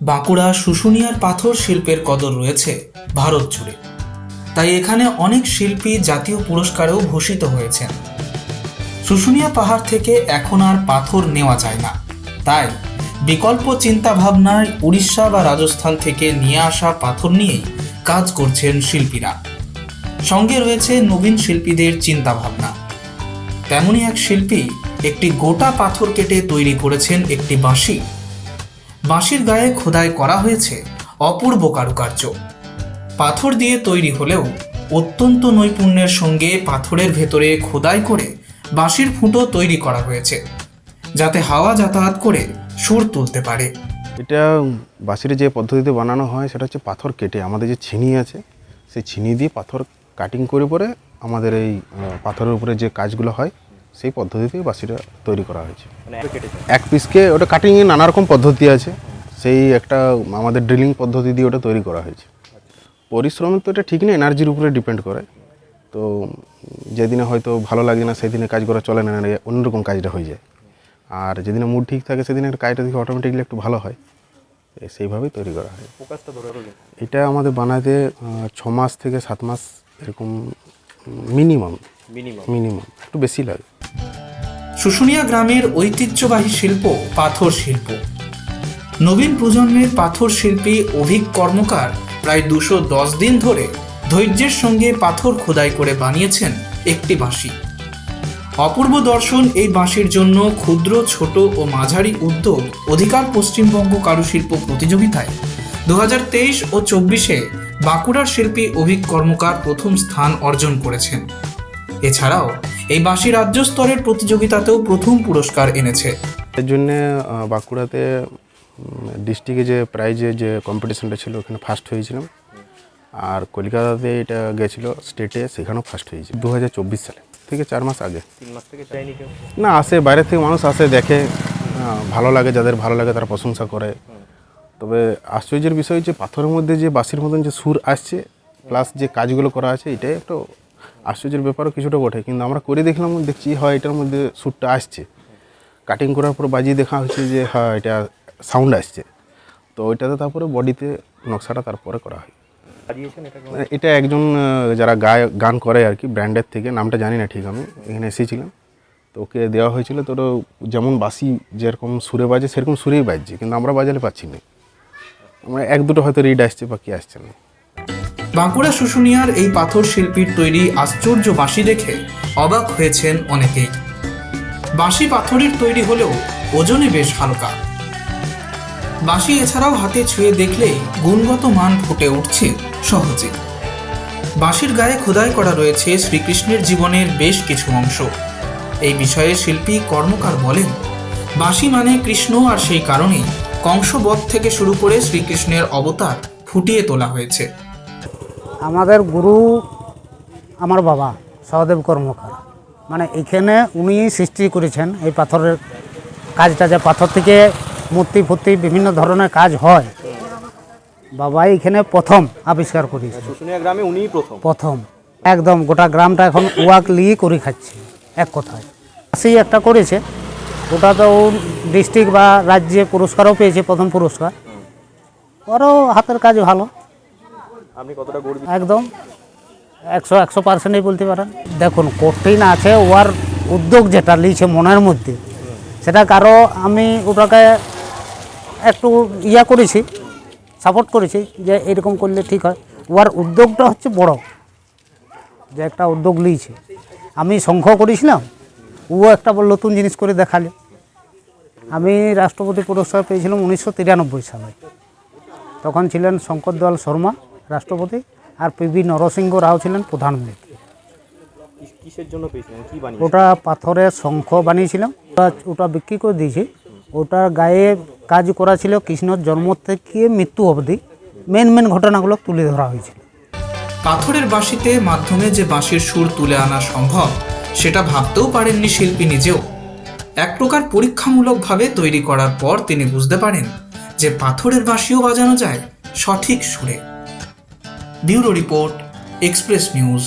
বাঁকুড়া শুশুনিয়ার পাথর শিল্পের কদর রয়েছে ভারত জুড়ে। তাই এখানে অনেক শিল্পী জাতীয় পুরস্কারেও ভূষিত হয়েছেন। শুশুনিয়া পাহাড় থেকে এখন আর পাথর নেওয়া যায় না। তাই বিকল্প চিন্তা ভাবনায় উড়িষ্যা বা রাজস্থান থেকে নিয়ে আসা পাথর নিয়েই কাজ করছেন শিল্পীরা। সঙ্গে রয়েছে নবীন শিল্পীদের চিন্তা ভাবনা তেমনই এক শিল্পী একটি গোটা পাথর কেটে তৈরি করেছেন একটি বাঁশি। বাঁশির গায়ে খোদাই করা হয়েছে অপূর্ব কারুকার্য। পাথর দিয়ে তৈরি হলেও অত্যন্ত নৈপুণ্যের সঙ্গে পাথরের ভেতরে খোদাই করে বাঁশির ফুটো তৈরি করা হয়েছে, যাতে হাওয়া যাতায়াত করে সুর তুলতে পারে। এটা বাঁশির যে পদ্ধতিতে বানানো হয়, সেটা হচ্ছে পাথর কেটে। আমাদের যে ছিনি আছে, সেই ছিনি দিয়ে পাথর কাটিং করে পরে আমাদের এই পাথরের উপরে যে কাজগুলো হয় সেই পদ্ধতিতেই বাসিটা তৈরি করা হয়েছে। এক পিসকে ওটা কাটিংয়ে নানা রকম পদ্ধতি আছে সেই একটা আমাদের ড্রিলিং পদ্ধতি দিয়ে ওটা তৈরি করা হয়েছে। পরিশ্রম তো এটা ঠিক না এনার্জির উপরে ডিপেন্ড করে। তো যেদিনে হয়তো ভালো লাগে না সেদিনে কাজ করা চলে না অন্যরকম কাজটা হয়ে যায়। আর যেদিনে মুড ঠিক থাকে সেদিনের কাজটা দেখে অটোমেটিকলি একটু ভালো হয়। সেইভাবেই তৈরি করা হয়। এটা আমাদের বানাতে ছ মাস থেকে সাত মাস এরকম মিনিমাম মিনিমাম। একটু বেশি লাগে। শুশুনিয়া গ্রামের ঐতিহ্যবাহী শিল্প পাথর শিল্প। নবীন প্রজন্মের পাথর শিল্পী অভিক কর্মকার প্রায় দুশো দশ দিন ধরে ধৈর্যের সঙ্গে পাথর খোদাই করে বানিয়েছেন একটি বাঁশি। অপূর্ব দর্শন এই বাঁশির জন্য ক্ষুদ্র ছোট ও মাঝারি উদ্যোগ অধিকার পশ্চিমবঙ্গ কারুশিল্প প্রতিযোগিতায় দু হাজার তেইশ ও চব্বিশে বাঁকুড়ার শিল্পী অভিক কর্মকার প্রথম স্থান অর্জন করেছেন। এছাড়াও এই বাঁশি রাজ্য স্তরের প্রতিযোগিতাতেও প্রথম পুরস্কার এনেছে। এর জন্যে বাঁকুড়াতে ডিস্ট্রিক্টে যে প্রাইজে যে কম্পিটিশনটা ছিল ওখানে ফার্স্ট হয়েছিলাম। আর কলকাতাতে এটা গেছিল স্টেটে সেখানেও ফার্স্ট হয়েছে। দু চব্বিশ সালে থেকে চার মাস আগে। না আসে বাইরের থেকে মানুষ আসে দেখে ভালো লাগে যাদের ভালো লাগে তারা প্রশংসা করে। তবে আশ্চর্যের বিষয় যে পাথরের মধ্যে যে বাঁশির মতন যে সুর আসছে প্লাস যে কাজগুলো করা আছে এটাই একটু আশ্চর্যের ব্যাপারও কিছুটা বটে কিন্তু আমরা করে দেখলাম দেখছি হয় এটার মধ্যে সুরটা আসছে। কাটিং করার পর বাজিয়ে দেখা হচ্ছে যে হ্যাঁ এটা সাউন্ড আসছে। তো ওইটাতে তারপরে বডিতে নকশাটা তারপরে করা হয়। মানে এটা একজন যারা গায় গান করে আর কি ব্র্যান্ডের থেকে নামটা জানি না ঠিক আমি এখানে এসেছিলাম। তো ওকে দেওয়া হয়েছিল তো যেমন বাসি যেরকম সুরে বাজে সেরকম সুরেই বাজছে কিন্তু আমরা বাজালে পাচ্ছি না। আমরা এক দুটো হয়তো রিড আসছে বা কি আসছে না। বাঁকুড়া শুশুনিয়ার এই পাথর শিল্পীর তৈরি আশ্চর্য বাঁশি দেখে অবাক হয়েছেন অনেকেই। বাঁশি পাথরের তৈরি হলেও ওজনে বেশ হালকা। বাঁশি এছাড়াও হাতে ছুঁয়ে দেখলেই গুণগত মান ফুটে উঠছে সহজে। বাঁশির গায়ে খোদাই করা রয়েছে শ্রীকৃষ্ণের জীবনের বেশ কিছু অংশ। এই বিষয়ে শিল্পী কর্মকার বলেন, বাঁশি মানে কৃষ্ণ আর সেই কারণেই কংসবধ থেকে শুরু করে শ্রীকৃষ্ণের অবতার ফুটিয়ে তোলা হয়েছে। আমাদের গুরু আমার বাবা সহদেব কর্মকার। মানে এখানে উনি সৃষ্টি করেছেন এই পাথরের কাজটা যে পাথর থেকে মূর্তি ফুর্তি বিভিন্ন ধরনের কাজ হয়। বাবা এখানে প্রথম আবিষ্কার করেছে। গ্রামে উনিই প্রথম। প্রথম। একদম গোটা গ্রামটা এখন ওয়াক লিয়ে করে খাচ্ছে এক কথায়। সেই একটা করেছে ওটা তো ডিস্ট্রিক্ট বা রাজ্যে পুরস্কারও পেয়েছে প্রথম পুরস্কার। ওরও হাতের কাজ ভালো। আপনি কতটা গর্বিত? একদম। একশো একশো পার্সেন্টই বলতে পারেন। দেখুন, কঠিন আছে ওর উদ্যোগ যেটা লিয়েছে মনের মধ্যে। সেটা কারও আমি ওটাকে একটু ইয়া করেছি সাপোর্ট করেছি যে এরকম করলে ঠিক হয়। ওর উদ্যোগটা হচ্ছে বড়, যে একটা উদ্যোগ নিয়েছে। আমি সংখ্য করেছিলাম ও একটা নতুন জিনিস করে দেখালে। আমি রাষ্ট্রপতি পুরস্কার পেয়েছিলাম উনিশশো তিরানব্বই সালে। তখন ছিলেন শঙ্কর দয়াল শর্মা। রাষ্ট্রপতি আর পিবি নরসিংহ রাও ছিলেন প্রধানমন্ত্রী। কিসের জন্য পেয়েছিলেন? কি বানিয়ে ওটা পাথরের শঙ্খ বানিয়েছিলাম। ওটা ওটা বিক্রি করে দিয়েছি। ওটার গায়ে কাজ করা ছিল কৃষ্ণর জন্ম থেকে মৃত্যু অবধি। মেন মেন ঘটনাগুলো তুলে ধরা হয়েছিল। পাথরের বাঁশিতে মাধ্যমে যে বাঁশির সুর তুলে আনা সম্ভব সেটা ভাবতেও পারেননি শিল্পী নিজেও। এক প্রকার পরীক্ষামূলকভাবে তৈরি করার পর তিনি বুঝতে পারেন যে পাথরের বাঁশিও বাজানো যায় সঠিক সুরে। Bureau report express news